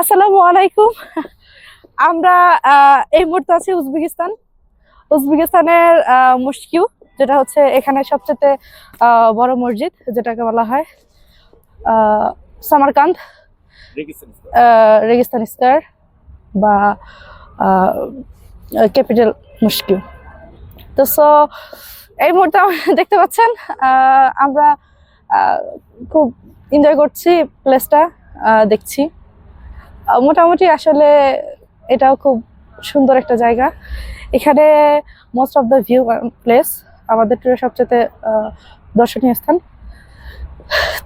আসসালামু আলাইকুম। আমরা এই মুহূর্তে আছি উজবেকিস্তান। উজবেকিস্তানের মুশকিউ যেটা হচ্ছে এখানে সবচেয়ে বড় মসজিদ যেটাকে বলা হয় সামারকান্দ রেগিস্তান স্কয়ার। বা ক্যাপিটাল মুশকিউ তো সো এই মুহূর্তে দেখতে পাচ্ছেন আমরা খুব এনজয় করছি প্লেসটা দেখছি। মোটামুটি আসলে এটাও খুব সুন্দর একটা জায়গা। এখানে most of the view place আমাদের ট্যুরের সবচেয়ে দর্শনীয় স্থান।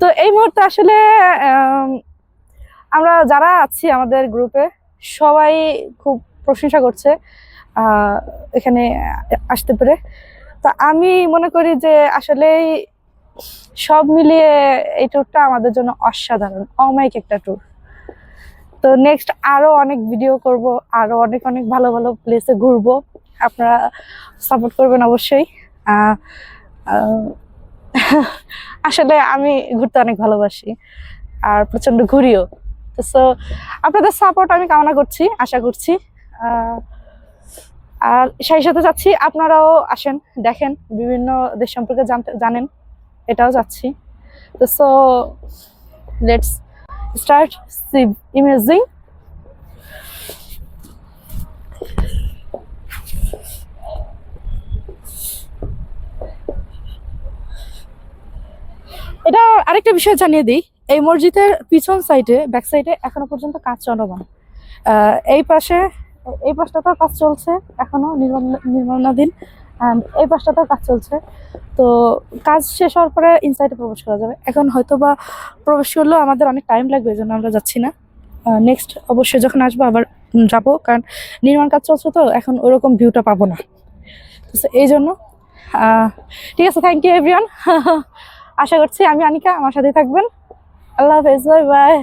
তো এই মুহূর্তে আসলে আমরা যারা আছি আমাদের গ্রুপে সবাই খুব প্রশংসা করছে এখানে আসতে পেরে। তো আমি মনে করি যে আসলেই সব মিলিয়ে এই ট্যুরটা আমাদের জন্য অসাধারণ, অমায়িক একটা ট্যুর তো নেক্সট আরও অনেক ভিডিও করব, আরও অনেক অনেক ভালো ভালো প্লেসে ঘুরবো। আপনারা সাপোর্ট করবেন অবশ্যই। আসলে আমি ঘুরতে অনেক ভালোবাসি আর প্রচণ্ড ঘুরিও। তো সো আপনাদের সাপোর্ট আমি কামনা করছি, আশা করছি। আর সেই সাথে যাচ্ছি, আপনারাও আসেন, দেখেন, বিভিন্ন দেশ সম্পর্কে জানতে, জানেন, এটাও যাচ্ছি। তো so let's start see imaging এটা আরেকটা বিষয় জানিয়ে দিই। এই মসজিদের পিছন সাইডে ব্যাক সাইডে এখনও পর্যন্ত কাজ চলমান। এই পাশে, এই পাশটা তো কাজ চলছে, এখনও নির্মাণ নির্মাণাধীন এই পাশটাতেও কাজ চলছে। তো কাজ শেষ হওয়ার পরে ইনসাইডে প্রবেশ করা যাবে। এখন হয়তো বা প্রবেশ করলেও আমাদের অনেক টাইম লাগবে, এই জন্য আমরা যাচ্ছি না। নেক্সট অবশ্যই যখন আসব আবার যাব, কারণ নির্মাণ কাজ চলছে তো, এখন ওরকম ভিউটা পাবো না। তো এই জন্য ঠিক আছে থ্যাংক ইউ এভরিওয়ান আশা করছি আমি আনিকা, আমার সাথে থাকবেন। আল্লাহ হাফেজ বাই বাই